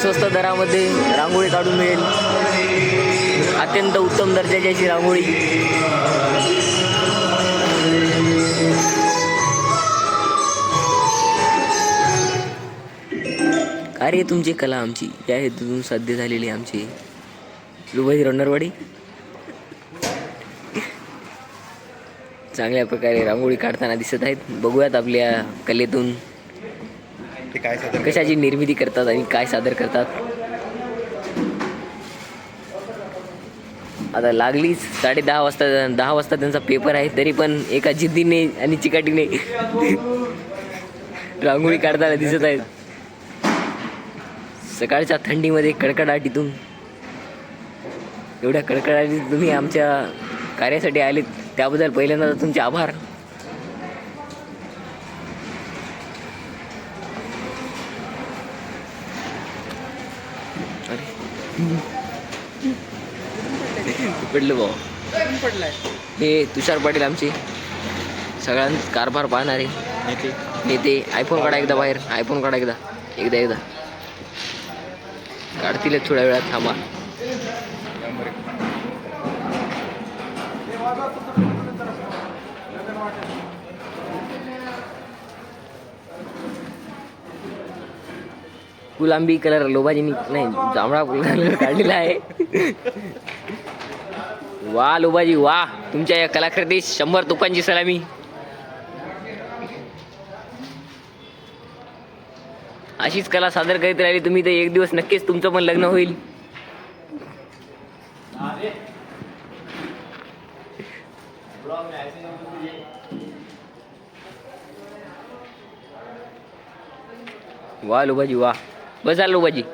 स्वस्त दरामध्ये रांगोळी काढून मिळेल. अत्यंत उत्तम दर्जाची अशी रांगोळी. कार्य तुमची कला आमची? या हेतूतून साध्य झालेली आमची. रुबाई रोंडरवाडी चांगल्या प्रकारे रांगोळी काढताना दिसत आहेत. बघूयात आपल्या कलेतून. ते काय सादर कशाची निर्मिती करतात आणि काय सादर करतात? आता लागलीच साडे दहा वाजता दहा वाजता त्यांचा पेपर आहे तरी पण एका जिद्दीने आणि चिकाटीने रांगोळी काढताना दिसत आहेत. सकाळच्या थंडीमध्ये कडकडाटीतून. एवढ्या कडकडाटीत तुम्ही आमच्या कार्यासाठी आले त्याबद्दल पहिल्यांदा तुमचे आभार. पडलं भाऊ. पडलाय. हे तुषार पाटील आमचे. सगळ्यांत कारभार पाहणारे. नेते. नेते. आयफोन काढा एकदा बाहेर. आयफोन काढा एकदा. एकदा एकदा. काढतीलच थोड्या वेळात. थांबा. गुलाबी कलर लोबाजीनी नाही जांभळा कलर काढलेला आहे. वा लोबाजी वा तुमच्या या कलाकृती शंभर तुपांची सलामी. अशीच कला सादर करीत राहिली तुम्ही तर एक दिवस नक्कीच तुमचं पण लग्न होईल. वा लोबाजी वा बसा लोबाजी